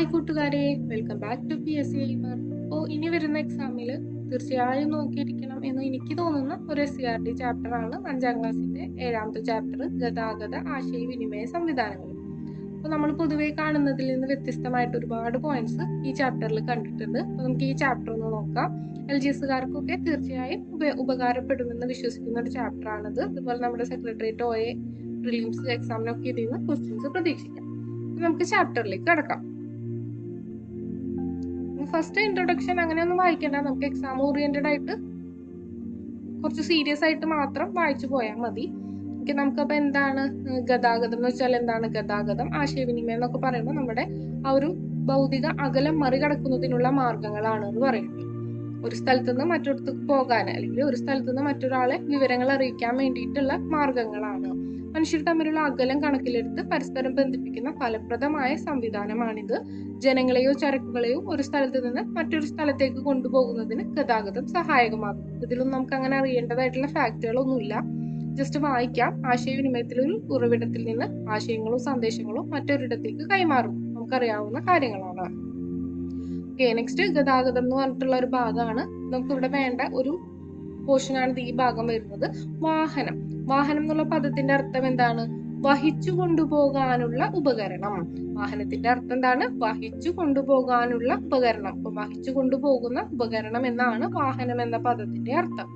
Hi കൂട്ടുകാരെ welcome back to P S C ഇനി വരുന്ന എക്സാമിൽ തീർച്ചയായും നോക്കിയിരിക്കണം എന്ന് എനിക്ക് തോന്നുന്ന ഒരു S C R T chapter ആണ് അഞ്ചാം ക്ലാസ്സിന്റെ ഏഴാമത്തെ ചാപ്റ്റർ ഗതാഗത ആശയവിനിമയ സംവിധാനങ്ങൾ. അപ്പോൾ നമ്മൾ പൊതുവെ കാണുന്നതിൽ നിന്ന് വ്യത്യസ്തമായിട്ട് ഒരുപാട് പോയിന്റ്സ് ഈ ചാപ്റ്ററിൽ കണ്ടിട്ടുണ്ട്. അപ്പോൾ നമുക്ക് ഈ ചാപ്റ്റർ ഒന്ന് നോക്കാം. എൽ ജി എസുകാർക്കൊക്കെ തീർച്ചയായും ഉപ ഉപകാരപ്പെടുമെന്ന് വിശ്വസിക്കുന്ന ഒരു ചാപ്റ്റർ ആണിത്. അതുപോലെ നമ്മുടെ സെക്രട്ടേറിയറ്റ് ഒ എ പ്രിലിംസ് എക്സാമിനൊക്കെ ഇതിൽ നിന്ന് ക്വസ്റ്റ്യൻസ് പ്രതീക്ഷിക്കാം. നമുക്ക് ചാപ്റ്ററിലേക്ക് കടക്കാം. ഫസ്റ്റ് ഇൻട്രൊഡക്ഷൻ അങ്ങനെയൊന്നും വായിക്കേണ്ട. നമുക്ക് എക്സാം ഓറിയന്റഡ് ആയിട്ട് കുറച്ച് സീരിയസ് ആയിട്ട് മാത്രം വായിച്ചു പോയാൽ മതി. ഓക്കെ നമുക്കപ്പോൾ എന്താണ് ഗതാഗതം എന്ന് വെച്ചാൽ എന്താണ് ഗതാഗതം? ആശയവിനിമയം എന്നൊക്കെ പറയുമ്പോൾ നമ്മുടെ ആ ഒരു ഭൗതിക അകലം മറികടക്കുന്നതിനുള്ള മാർഗങ്ങളാണ് എന്ന് പറയുന്നത്. ഒരു സ്ഥലത്ത് നിന്ന് മറ്റൊരിടത്ത് പോകാൻ അല്ലെങ്കിൽ ഒരു സ്ഥലത്ത് നിന്ന് മറ്റൊരാളെ വിവരങ്ങൾ അറിയിക്കാൻ വേണ്ടിയിട്ടുള്ള മാർഗങ്ങളാണ്. മനുഷ്യർ തമ്മിലുള്ള അകലം കണക്കിലെടുത്ത് പരസ്പരം ബന്ധിപ്പിക്കുന്ന ഫലപ്രദമായ സംവിധാനമാണിത്. ജനങ്ങളെയോ ചരക്കുകളെയോ ഒരു സ്ഥലത്ത് നിന്ന് മറ്റൊരു സ്ഥലത്തേക്ക് കൊണ്ടുപോകുന്നതിന് ഗതാഗതം സഹായകമാകും. ഇതിലൊന്നും നമുക്ക് അങ്ങനെ അറിയേണ്ടതായിട്ടുള്ള ഫാക്ടുകളൊന്നുമില്ല ജസ്റ്റ് വായിക്കാം. ആശയവിനിമയത്തിൽ ഒരു ഉറവിടത്തിൽ നിന്ന് ആശയങ്ങളും സന്ദേശങ്ങളും മറ്റൊരിടത്തേക്ക് കൈമാറും. നമുക്കറിയാവുന്ന കാര്യങ്ങളാണ്. ഓക്കെ നെക്സ്റ്റ് ഗതാഗതം എന്ന് പറഞ്ഞിട്ടുള്ള ഒരു ഭാഗമാണ്. നമുക്കിവിടെ വേണ്ട ഒരു പോർഷനാണ് ഈ ഭാഗം വരുന്നത്. വാഹനം. വാഹനം എന്നുള്ള പദത്തിന്റെ അർത്ഥം എന്താണ്? വഹിച്ചു കൊണ്ടുപോകാനുള്ള ഉപകരണം. വാഹനത്തിന്റെ അർത്ഥം എന്താണ്? വഹിച്ചു കൊണ്ടുപോകാനുള്ള ഉപകരണം. അപ്പൊ വഹിച്ചു കൊണ്ടുപോകുന്ന ഉപകരണം എന്നാണ് വാഹനം എന്ന പദത്തിന്റെ അർത്ഥം.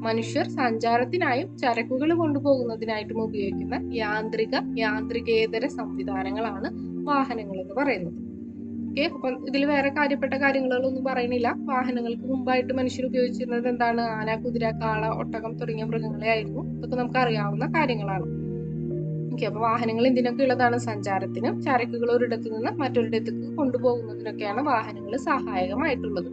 മനുഷ്യർ സഞ്ചാരത്തിനായും ചരക്കുകൾ കൊണ്ടുപോകുന്നതിനായിട്ടും ഉപയോഗിക്കുന്ന യാന്ത്രിക യാന്ത്രികേതര സംവിധാനങ്ങളാണ് വാഹനങ്ങൾ എന്ന് പറയുന്നത്. ഓക്കെ അപ്പം ഇതിൽ വേറെ കാര്യപ്പെട്ട കാര്യങ്ങളൊന്നും പറയുന്നില്ല. വാഹനങ്ങൾക്ക് മുമ്പായിട്ട് മനുഷ്യർ ഉപയോഗിച്ചിരുന്നത് എന്താണ്? ആന കുതിര കാള ഒട്ടകം തുടങ്ങിയ മൃഗങ്ങളെ ആയിരുന്നു. ഇതൊക്കെ നമുക്ക് അറിയാവുന്ന കാര്യങ്ങളാണ്. ഓക്കെ അപ്പൊ വാഹനങ്ങൾ എന്തിനൊക്കെ ഉള്ളതാണ്? സഞ്ചാരത്തിനും ചരക്കുകൾ ഒരിടത്തു നിന്ന് മറ്റൊരിടത്തേക്ക് കൊണ്ടുപോകുന്നതിനൊക്കെയാണ് വാഹനങ്ങൾ സഹായകമായിട്ടുള്ളത്.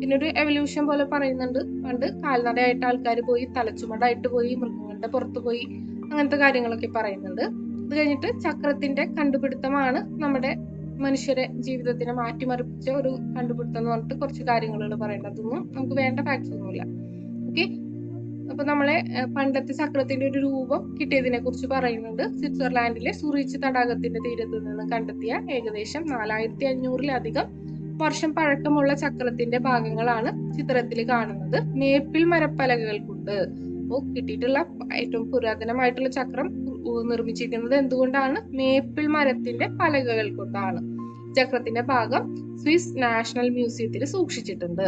പിന്നെ ഒരു എവല്യൂഷൻ പോലെ പറയുന്നുണ്ട്. പണ്ട് കാൽനടയായിട്ട് ആൾക്കാർ പോയി തലച്ചുമടായിട്ട് പോയി മൃഗങ്ങളുടെ പുറത്ത് പോയി അങ്ങനത്തെ കാര്യങ്ങളൊക്കെ പറയുന്നുണ്ട്. അത് കഴിഞ്ഞിട്ട് ചക്രത്തിന്റെ കണ്ടുപിടുത്തമാണ് നമ്മുടെ മനുഷ്യരെ ജീവിതത്തിനെ മാറ്റിമറിപ്പിച്ച ഒരു കണ്ടുപിടുത്തം എന്ന് പറഞ്ഞിട്ട് കുറച്ച് കാര്യങ്ങളുകൾ പറയുന്നത് അതൊന്നും നമുക്ക് വേണ്ട ഫാക്ട്സ് ഒന്നുമില്ല. ഓക്കെ അപ്പൊ നമ്മളെ പണ്ടത്തെ ചക്രത്തിന്റെ ഒരു രൂപം കിട്ടിയതിനെ കുറിച്ച് പറയുന്നുണ്ട്. സ്വിറ്റ്സർലാൻഡിലെ സുറീച്ച് തടാകത്തിന്റെ തീരത്ത് നിന്ന് കണ്ടെത്തിയ ഏകദേശം നാലായിരത്തി അഞ്ഞൂറിലധികം വർഷം പഴക്കമുള്ള ചക്രത്തിന്റെ ഭാഗങ്ങളാണ് ചിത്രത്തിൽ കാണുന്നത്. മേപ്പിൾ മരപ്പലകകൾ കൊണ്ട്. അപ്പോൾ കിട്ടിയിട്ടുള്ള ഏറ്റവും പുരാതനമായിട്ടുള്ള ചക്രം നിർമ്മിച്ചിരിക്കുന്നത് എന്തുകൊണ്ടാണ്? മേപ്പിൾ മരത്തിന്റെ പലകകൾ കൊണ്ടാണ്. ചക്രത്തിന്റെ ഭാഗം സ്വിസ് നാഷണൽ മ്യൂസിയത്തിൽ സൂക്ഷിച്ചിട്ടുണ്ട്.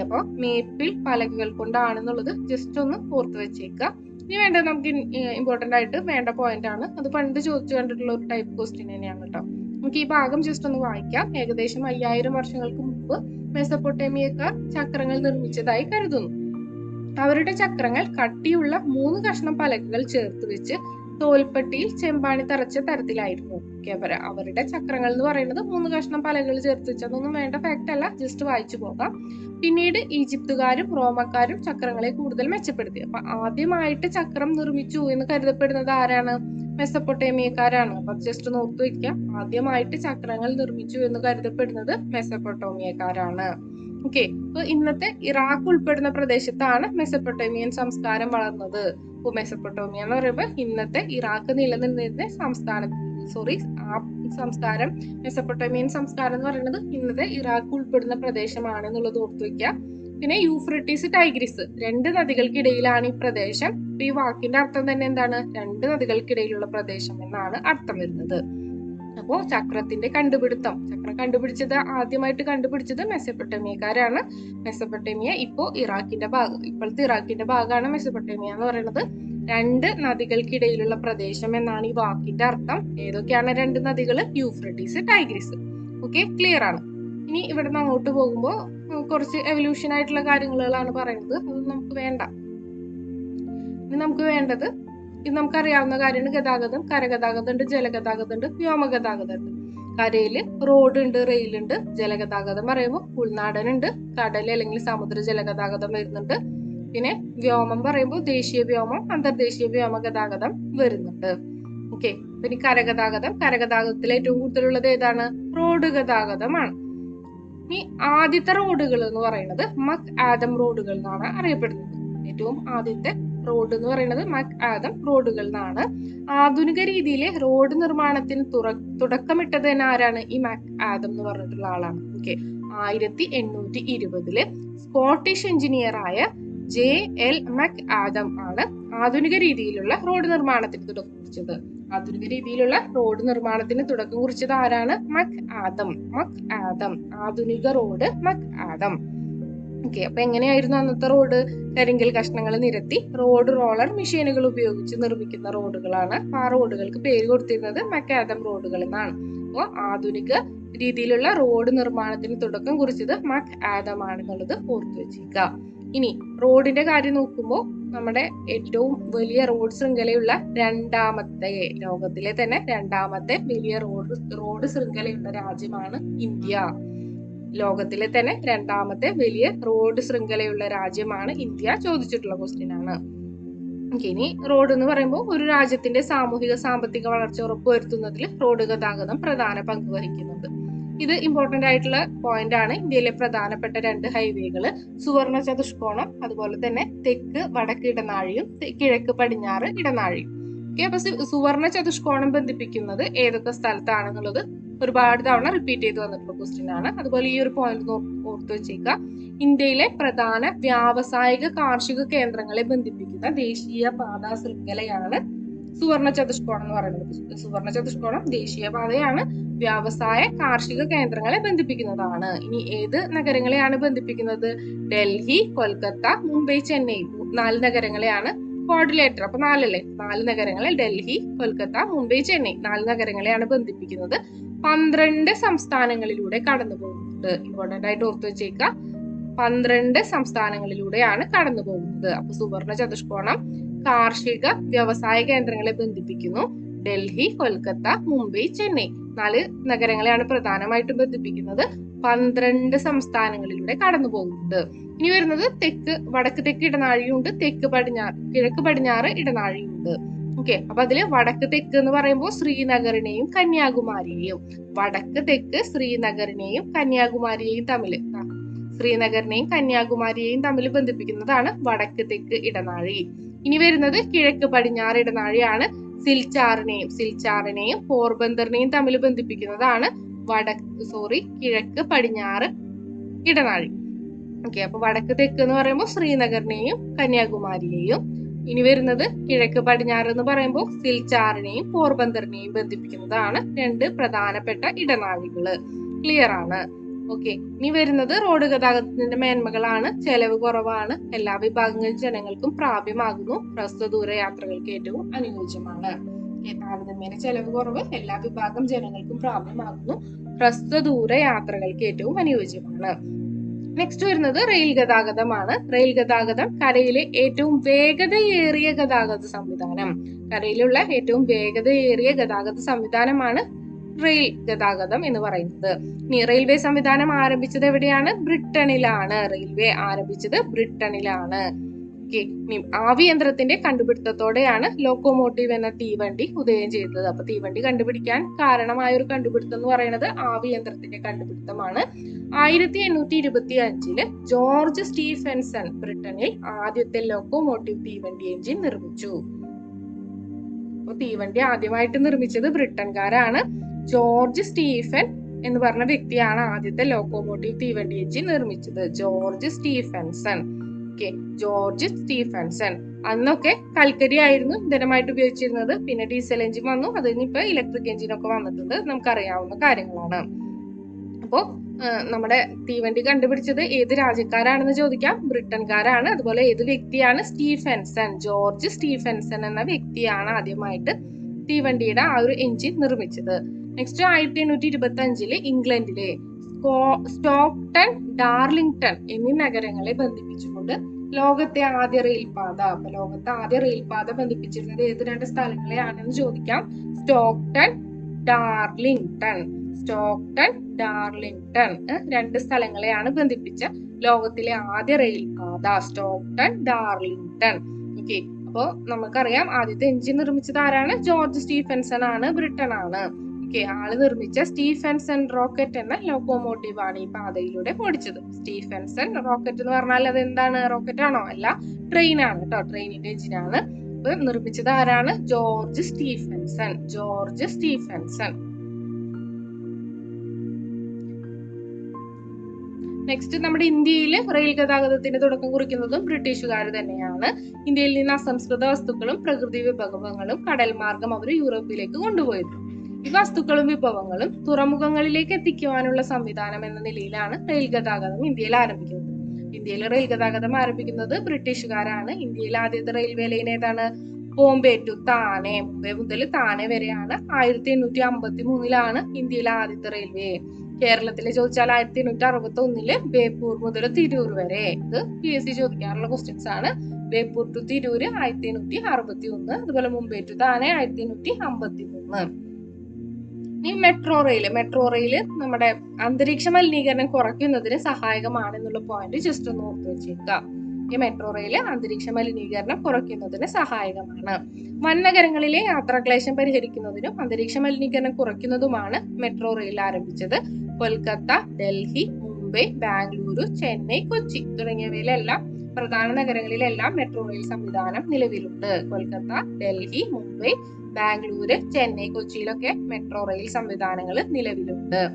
അപ്പോൾ മേപ്പിൾ പലകകൾ കൊണ്ടാണെന്നുള്ളത് ജസ്റ്റ് ഒന്ന് ഓർത്ത് വെച്ചേക്കുക ഇനി വേണ്ട നമുക്ക് ഇമ്പോർട്ടന്റ് ആയിട്ട് വേണ്ട പോയിന്റ് ആണ്. അത് പണ്ട് ചോദിച്ചു കണ്ടിട്ടുള്ള ഒരു ടൈപ്പ് ക്വസ്റ്റ്യൻ തന്നെയാണ് കേട്ടോ. നമുക്ക് ഈ ഭാഗം ജസ്റ്റ് ഒന്ന് വായിക്കാം. ഏകദേശം അയ്യായിരം വർഷങ്ങൾക്ക് മുമ്പ് മെസപ്പൊട്ടേമിയക്കാർ ചക്രങ്ങൾ നിർമ്മിച്ചതായി കരുതുന്നു. അവരുടെ ചക്രങ്ങൾ കട്ടിയുള്ള മൂന്ന് കഷ്ണം പലകകൾ ചേർത്ത് വെച്ച് തോൽപ്പട്ടിയിൽ ചെമ്പാണി തറച്ച തരത്തിലായിരുന്നു. അവർ അവരുടെ ചക്രങ്ങൾ എന്ന് പറയുന്നത് മൂന്ന് കഷ്ണം പലകൾ ചേർത്ത് വെച്ചതൊന്നും വേണ്ട ഫാക്ട് അല്ല ജസ്റ്റ് വായിച്ചു പോകാം. പിന്നീട് ഈജിപ്തുകാരും റോമക്കാരും ചക്രങ്ങളെ കൂടുതൽ മെച്ചപ്പെടുത്തി. അപ്പൊ ആദ്യമായിട്ട് ചക്രം നിർമ്മിച്ചു എന്ന് കരുതപ്പെടുന്നത് ആരാണ്? മെസ്സപ്പൊട്ടേമിയക്കാരാണ്. അപ്പൊ ജസ്റ്റ് ഒന്ന് വയ്ക്കാം ആദ്യമായിട്ട് ചക്രങ്ങൾ നിർമ്മിച്ചു എന്ന് കരുതപ്പെടുന്നത് മെസ്സപ്പൊട്ടോമിയക്കാരാണ്. ഓക്കെ. അപ്പൊ ഇന്നത്തെ ഇറാഖ് ഉൾപ്പെടുന്ന പ്രദേശത്താണ് മെസ്സപ്പൊട്ടോമിയൻ സംസ്കാരം വളർന്നത്. ഇപ്പൊ മെസ്സപ്പൊട്ടോമിയ എന്ന് പറയുമ്പോൾ ഇന്നത്തെ ഇറാഖ് നിലനിന്നിരുന്ന സംസ്ഥാന സോറി ആ സംസ്കാരം മെസ്സപ്പൊട്ടോമിയൻ സംസ്കാരം എന്ന് പറയുന്നത് ഇന്നത്തെ ഇറാഖ് ഉൾപ്പെടുന്ന പ്രദേശമാണ് എന്നുള്ളത് ഓർത്തു വെക്കുക പിന്നെ യൂഫ്രട്ടീസ് ടൈഗ്രിസ് രണ്ട് നദികൾക്കിടയിലാണ് ഈ പ്രദേശം. ഈ വാക്കിന്റെ അർത്ഥം തന്നെ എന്താണ്? രണ്ട് നദികൾക്കിടയിലുള്ള പ്രദേശം എന്നാണ് അർത്ഥം വരുന്നത്. അപ്പോ ചക്രത്തിന്റെ കണ്ടുപിടുത്തം. ചക്രം കണ്ടുപിടിച്ചത് ആദ്യമായിട്ട് കണ്ടുപിടിച്ചത് മെസ്സപ്പൊട്ടേമിയക്കാരാണ്. മെസ്സപ്പൊട്ടേമിയ ഇപ്പോ ഇറാഖിന്റെ ഭാഗം ഇപ്പോഴത്തെ ഇറാഖിന്റെ ഭാഗമാണ് മെസ്സപ്പൊട്ടേമിയ എന്ന് പറയുന്നത്. രണ്ട് നദികൾക്കിടയിലുള്ള പ്രദേശം എന്നാണ് ഈ വാക്കിന്റെ അർത്ഥം. ഏതൊക്കെയാണ് രണ്ട് നദികൾ യൂഫ്രട്ടീസ് ടൈഗ്രീസ്. ഓക്കെ ക്ലിയർ ആണ്. ഇനി ഇവിടെ നിന്ന് അങ്ങോട്ട് പോകുമ്പോൾ കുറച്ച് എവല്യൂഷൻ ആയിട്ടുള്ള കാര്യങ്ങളാണ് പറയുന്നത്. അത് നമുക്ക് വേണ്ട. ഇനി നമുക്ക് വേണ്ടത് നമുക്കറിയാവുന്ന കാര്യമാണ്. ഗതാഗതം കരഗതാഗതം ഉണ്ട് ജലഗതാഗതം ഉണ്ട് വ്യോമഗതാഗതം ഉണ്ട്. കരയിൽ റോഡ് ഉണ്ട് റെയിൽ ഉണ്ട് ജലഗതാഗതം പറയുമ്പോൾ ഉൾനാടൻ ഉണ്ട് കടൽ അല്ലെങ്കിൽ സമുദ്ര ജലഗതാഗതം വരുന്നുണ്ട്. പിന്നെ വ്യോമം പറയുമ്പോൾ ദേശീയ വ്യോമം അന്തർദേശീയ വ്യോമ ഗതാഗതം വരുന്നുണ്ട്. ഓക്കെ. പിന്നെ കരഗതാഗതം കരഗതാഗതത്തിൽ ഏറ്റവും കൂടുതലുള്ളത് ഏതാണ്? റോഡ് ഗതാഗതമാണ്. ഇനി ആദ്യത്തെ റോഡുകൾ എന്ന് പറയുന്നത് മക് ആദം റോഡുകൾ എന്നാണ് അറിയപ്പെടുന്നത്. ഏറ്റവും ആദ്യത്തെ റോഡ് എന്ന് പറയുന്നത് ആദം റോഡുകൾ എന്നാണ്. ആധുനിക രീതിയിലെ റോഡ് നിർമ്മാണത്തിന് തുറ തുടക്കമിട്ടത് തന്നെ ആരാണ്? ഈ മക് ആദം എന്ന് പറഞ്ഞിട്ടുള്ള ആളാണ്. ഓക്കെ ആയിരത്തി എണ്ണൂറ്റി ഇരുപതിൽ സ്കോട്ടിഷ് എഞ്ചിനീയർ ആയ ജെ എൽ മക് ആദം ആണ് ആധുനിക രീതിയിലുള്ള റോഡ് നിർമ്മാണത്തിന് തുടക്കം കുറിച്ചത്. ആധുനിക രീതിയിലുള്ള റോഡ് നിർമ്മാണത്തിന് തുടക്കം കുറിച്ചത് ആരാണ്? മക് ആദം. മക് ആദം. ആധുനിക റോഡ് മക് ആദം. ഓക്കെ അപ്പൊ എങ്ങനെയായിരുന്നു അന്നത്തെ റോഡ്? കരിങ്കൽ കഷ്ണങ്ങൾ നിരത്തി റോഡ് റോളർ മെഷീനുകൾ ഉപയോഗിച്ച് നിർമ്മിക്കുന്ന റോഡുകളാണ് ആ റോഡുകൾക്ക് പേര് കൊടുത്തിരുന്നത് മക്കാദം റോഡുകൾ എന്നാണ്. അപ്പോൾ ആധുനിക രീതിയിലുള്ള റോഡ് നിർമ്മാണത്തിന് തുടക്കം കുറിച്ചത് മക് ആദം ആണെന്നുള്ളത് ഓർത്തു വെച്ചേക്കുക ഇനി റോഡിന്റെ കാര്യം നോക്കുമ്പോൾ നമ്മുടെ ഏറ്റവും വലിയ റോഡ് ശൃംഖലയുള്ള രണ്ടാമത്തെ ലോകത്തിലെ തന്നെ രണ്ടാമത്തെ വലിയ റോഡ് റോഡ് ശൃംഖലയുള്ള രാജ്യമാണ് ഇന്ത്യ. ലോകത്തിലെ തന്നെ രണ്ടാമത്തെ വലിയ റോഡ് ശൃംഖലയുള്ള രാജ്യമാണ് ഇന്ത്യ ചോദിച്ചിട്ടുള്ള ക്വസ്റ്റ്യൻ ആണ്. ഇനി റോഡ് എന്ന് പറയുമ്പോൾ ഒരു രാജ്യത്തിന്റെ സാമൂഹിക സാമ്പത്തിക വളർച്ച ഉറപ്പുവരുത്തുന്നതിൽ റോഡ് ഗതാഗതം പ്രധാന പങ്ക് വഹിക്കുന്നുണ്ട്. ഇത് ഇമ്പോർട്ടന്റ് ആയിട്ടുള്ള പോയിന്റ് ആണ്. ഇന്ത്യയിലെ പ്രധാനപ്പെട്ട രണ്ട് ഹൈവേകൾ സുവർണ ചതുഷ്കോണം അതുപോലെ തന്നെ തെക്ക് വടക്ക് ഇടനാഴിയും കിഴക്ക് പടിഞ്ഞാറ് ഇടനാഴിയും. സുവർണ ചതുഷ്കോണം ബന്ധിപ്പിക്കുന്നത് ഏതൊക്കെ സ്ഥലത്താണെന്നുള്ളത് ഒരുപാട് തവണ റിപ്പീറ്റ് ചെയ്ത് വന്നിട്ടുള്ള ക്വസ്റ്റ്യൻ ആണ്. അതുപോലെ ഈ ഒരു പോയിന്റ് ഓർത്ത് വെച്ചേക്കുക ഇന്ത്യയിലെ പ്രധാന വ്യാവസായിക കാർഷിക കേന്ദ്രങ്ങളെ ബന്ധിപ്പിക്കുന്ന ദേശീയ പാതാ ശൃംഖലയാണ് സുവർണ ചതുഷ്കോണം എന്ന് പറയുന്നത്. സുവർണ ചതുഷ്കോണം ദേശീയപാതയാണ് വ്യവസായ കാർഷിക കേന്ദ്രങ്ങളെ ബന്ധിപ്പിക്കുന്നതാണ്. ഇനി ഏത് നഗരങ്ങളെയാണ് ബന്ധിപ്പിക്കുന്നത്? ഡൽഹി കൊൽക്കത്ത മുംബൈ ചെന്നൈ. നാല് നഗരങ്ങളെയാണ് കോർഡിനേറ്റർ അപ്പൊ നാലല്ലേ? നാല് നഗരങ്ങളെ ഡൽഹി കൊൽക്കത്ത മുംബൈ ചെന്നൈ. നാല് നഗരങ്ങളെയാണ് ബന്ധിപ്പിക്കുന്നത്. പന്ത്രണ്ട് സംസ്ഥാനങ്ങളിലൂടെ കടന്നു പോകുന്നത്. ഇമ്പോർട്ടന്റ് ആയിട്ട് ഓർത്തു വെച്ചേക്കുക. പന്ത്രണ്ട് സംസ്ഥാനങ്ങളിലൂടെയാണ് കടന്നു പോകുന്നത്. അപ്പൊ സുവർണ ചതുഷ്കോണം കാർഷിക വ്യവസായ കേന്ദ്രങ്ങളെ ബന്ധിപ്പിക്കുന്നു. ഡൽഹി കൊൽക്കത്ത മുംബൈ ചെന്നൈ. നാല് നഗരങ്ങളെയാണ് പ്രധാനമായിട്ടും ബന്ധിപ്പിക്കുന്നത്. പന്ത്രണ്ട് സംസ്ഥാനങ്ങളിലൂടെ കടന്നു പോകുന്നത്. ഇനി വരുന്നത് തെക്ക് വടക്ക് തെക്ക് ഇടനാഴിയുണ്ട്. തെക്ക് പടിഞ്ഞാറ് കിഴക്ക് പടിഞ്ഞാറ് ഇടനാഴിയുണ്ട്. ഓക്കെ അപ്പൊ അതിൽ വടക്ക് തെക്ക് എന്ന് പറയുമ്പോൾ ശ്രീനഗറിനെയും കന്യാകുമാരിയെയും. വടക്ക് തെക്ക് ശ്രീനഗറിനെയും കന്യാകുമാരിയെയും തമ്മിൽ ശ്രീനഗറിനെയും കന്യാകുമാരിയെയും തമ്മിൽ ബന്ധിപ്പിക്കുന്നതാണ് വടക്ക് തെക്ക് ഇടനാഴി. ഇനി വരുന്നത് കിഴക്ക് പടിഞ്ഞാറ് ഇടനാഴിയാണ് സിൽച്ചാറിനെയും സിൽച്ചാറിനെയും പോർബന്ദറിനെയും തമ്മിൽ ബന്ധിപ്പിക്കുന്നതാണ് വടക്ക് സോറി കിഴക്ക് പടിഞ്ഞാറ് ഇടനാഴി. ഓക്കെ അപ്പൊ വടക്ക് തെക്ക് എന്ന് പറയുമ്പോൾ ശ്രീനഗറിനെയും കന്യാകുമാരിയെയും ഇനി വരുന്നത് കിഴക്ക് പടിഞ്ഞാറ് എന്ന് പറയുമ്പോൾ സിൽച്ചാറിനെയും പോർബന്തറിനെയും ബന്ധിപ്പിക്കുന്നതാണ് രണ്ട് പ്രധാനപ്പെട്ട ഇടനാഴികൾ. ക്ലിയർ ആണ്. ഓക്കെ ഇനി വരുന്നത് റോഡ് ഗതാഗതത്തിന്റെ മേന്മകളാണ്. ചെലവ് കുറവാണ്. എല്ലാ വിഭാഗങ്ങളിൽ ജനങ്ങൾക്കും പ്രാപ്യമാകുന്നു. ദൂര യാത്രകൾക്ക് ഏറ്റവും അനുയോജ്യമാണ്. താരതമ്യേന ചെലവ് കുറവ് എല്ലാ വിഭാഗം ജനങ്ങൾക്കും പ്രാപ്യമാകുന്നു. ദൂര യാത്രകൾക്ക് ഏറ്റവും അനുയോജ്യമാണ്. നെക്സ്റ്റ് വരുന്നത് റെയിൽ ഗതാഗതമാണ്. റെയിൽ ഗതാഗതം കരയിലെ ഏറ്റവും വേഗതയേറിയ ഗതാഗത സംവിധാനം. കരയിലുള്ള ഏറ്റവും വേഗതയേറിയ ഗതാഗത സംവിധാനമാണ് റെയിൽ ഗതാഗതം എന്ന് പറയുന്നത്. ഇനി റെയിൽവേ സംവിധാനം ആരംഭിച്ചത് എവിടെയാണ്? ബ്രിട്ടനിലാണ്. റെയിൽവേ ആരംഭിച്ചത് ബ്രിട്ടനിലാണ്. ആവിയന്ത്രത്തിന്റെ കണ്ടുപിടുത്തത്തോടെയാണ് ലോക്കോമോട്ടീവ് എന്ന തീവണ്ടി ഉദയം ചെയ്തത്. അപ്പൊ തീവണ്ടി കണ്ടുപിടിക്കാൻ കാരണമായ ഒരു കണ്ടുപിടുത്തം എന്ന് പറയുന്നത് ആവിയന്ത്രത്തിന്റെ കണ്ടുപിടുത്തമാണ്. ആയിരത്തി എണ്ണൂറ്റി ഇരുപത്തി അഞ്ചിൽ ജോർജ് സ്റ്റീഫൻസൺ ബ്രിട്ടനിൽ ആദ്യത്തെ ലോക്കോമോട്ടീവ് തീവണ്ടി എഞ്ചിൻ നിർമ്മിച്ചു. അപ്പൊ തീവണ്ടി ആദ്യമായിട്ട് നിർമ്മിച്ചത് ബ്രിട്ടൻകാരാണ്. ജോർജ് സ്റ്റീഫൻ എന്ന് പറഞ്ഞ വ്യക്തിയാണ് ആദ്യത്തെ ലോക്കോമോട്ടീവ് തീവണ്ടി എഞ്ചിൻ നിർമ്മിച്ചത്. George Stephenson. Okay. George Stephenson. അന്നൊക്കെ കൽക്കരി ആയിരുന്നു ഇന്ധനമായിട്ട് ഉപയോഗിച്ചിരുന്നത്. പിന്നെ ഡീസൽ എഞ്ചിൻ വന്നു. അത് കഴിഞ്ഞിപ്പോ ഇലക്ട്രിക് എഞ്ചിൻ ഒക്കെ വന്നിട്ടുണ്ട്. നമുക്കറിയാവുന്ന കാര്യങ്ങളാണ്. അപ്പോ ആ, നമ്മുടെ തീവണ്ടി കണ്ടുപിടിച്ചത് ഏത് രാജ്യക്കാരാണെന്ന് ചോദിക്കാം. ബ്രിട്ടൻകാരാണ്. അതുപോലെ ഏത് വ്യക്തിയാണ് സ്റ്റീഫൻസൺ? ജോർജ് സ്റ്റീഫൻസൺ എന്ന വ്യക്തിയാണ് ആദ്യമായിട്ട് തീവണ്ടിയുടെ ആ ഒരു എഞ്ചിൻ നിർമ്മിച്ചത്. നെക്സ്റ്റ് ആയിരത്തി എണ്ണൂറ്റി ഇരുപത്തി അഞ്ചിൽ ഇംഗ്ലണ്ടിലെ സ്റ്റോക്ടൺ ഡാർലിംഗ്ടൺ എന്നീ നഗരങ്ങളെ ബന്ധിപ്പിച്ചുകൊണ്ട് ലോകത്തെ ആദ്യ റെയിൽപാത. അപ്പൊ ലോകത്തെ ആദ്യ റെയിൽപാത ബന്ധിപ്പിച്ചിരുന്നത് ഏത് രണ്ട് സ്ഥലങ്ങളെയാണെന്ന് ചോദിക്കാം. Stockton Darlington. സ്റ്റോക്ടൺ ഡാർലിംഗ്ടൺ രണ്ട് സ്ഥലങ്ങളെയാണ് ബന്ധിപ്പിച്ച ലോകത്തിലെ ആദ്യ റെയിൽപാത. Stockton Darlington. ഓക്കെ അപ്പോ നമുക്കറിയാം ആദ്യത്തെ എഞ്ചിൻ നിർമ്മിച്ചത് ആരാണ്? ജോർജ് സ്റ്റീഫൻസൺ ആണ് ബ്രിട്ടൻ ആണ് ഓക്കെ ആൾ നിർമ്മിച്ച സ്റ്റീഫൻസൺ റോക്കറ്റ് എന്ന ലോക്കോമോട്ടീവ് ആണ് ഈ പാതയിലൂടെ ഓടിച്ചത്. സ്റ്റീഫൻസൺ റോക്കറ്റ് എന്ന് പറഞ്ഞാൽ അത് എന്താണ് റോക്കറ്റ് ആണോ? അല്ല ട്രെയിൻ ആണ് കേട്ടോ. ട്രെയിനിന്റെ എഞ്ചിനാണ് അപ്പൊ നിർമ്മിച്ചത് ആരാണ്? George Stephenson George Stephenson next നമ്മുടെ ഇന്ത്യയിൽ റെയിൽ ഗതാഗതത്തിന്റെ തുടക്കം കുറിക്കുന്നതും ബ്രിട്ടീഷുകാർ തന്നെയാണ്. ഇന്ത്യയിൽ നിന്ന് അസംസ്കൃത വസ്തുക്കളും പ്രകൃതി വിഭവങ്ങളും കടൽ മാർഗം അവർ യൂറോപ്പിലേക്ക് കൊണ്ടുപോയിരുന്നു ഈ വസ്തുക്കളും വിഭവങ്ങളും തുറമുഖങ്ങളിലേക്ക് എത്തിക്കുവാനുള്ള സംവിധാനം എന്ന നിലയിലാണ് റെയിൽ ഗതാഗതം ഇന്ത്യയിൽ ആരംഭിക്കുന്നത്. ഇന്ത്യയിൽ റെയിൽ ഗതാഗതം ആരംഭിക്കുന്നത് ബ്രിട്ടീഷുകാരാണ്. ഇന്ത്യയിൽ ആദ്യത്തെ റെയിൽവേ ലൈൻ ഏതാണ്? ബോംബെ ടു താനെ മുതൽ താനെ വരെയാണ് ആയിരത്തി എണ്ണൂറ്റി അമ്പത്തി മൂന്നിലാണ് ഇന്ത്യയിലെ ആദ്യത്തെ റെയിൽവേ. കേരളത്തിൽ ചോദിച്ചാൽ ആയിരത്തി എണ്ണൂറ്റി അറുപത്തി ഒന്നിൽ ബേപ്പൂർ മുതൽ തിരൂർ വരെ. ഇത് പി എസ് സി ചോദിക്കാറുള്ള ക്വസ്റ്റ്യൻസ് ആണ്. ബേപ്പൂർ ടു തിരൂര് ആയിരത്തി എണ്ണൂറ്റി അറുപത്തി ഒന്ന് അതുപോലെ മുംബൈ ടു താനെ ആയിരത്തി എണ്ണൂറ്റി അമ്പത്തി മൂന്ന് ഈ മെട്രോ റെയിൽ മെട്രോ റെയിൽ നമ്മുടെ അന്തരീക്ഷ മലിനീകരണം കുറയ്ക്കുന്നതിന് സഹായകമാണെന്നുള്ള പോയിന്റ് ജസ്റ്റ് ഒന്ന് ഓർത്ത് വെച്ചേക്കുക. ഈ മെട്രോ റെയിൽ അന്തരീക്ഷ മലിനീകരണം കുറയ്ക്കുന്നതിന് സഹായകമാണ്. വൻനഗരങ്ങളിലെ യാത്രാക്ലേശം പരിഹരിക്കുന്നതിനും അന്തരീക്ഷ മലിനീകരണം കുറയ്ക്കുന്നതുമാണ് മെട്രോ റെയിൽ ആരംഭിച്ചത്. കൊൽക്കത്ത ഡൽഹി മുംബൈ ബാംഗ്ലൂരു ചെന്നൈ കൊച്ചി തുടങ്ങിയവയിലെല്ലാം പ്രധാന നഗരങ്ങളിലെല്ലാം മെട്രോ റെയിൽ സംവിധാനം നിലവിലുണ്ട്. കൊൽക്കത്ത ഡൽഹി മുംബൈ ബാംഗ്ലൂര് ചെന്നൈ കൊച്ചിയിലൊക്കെ മെട്രോ റെയിൽ സംവിധാനങ്ങൾ നിലവിലുണ്ട്.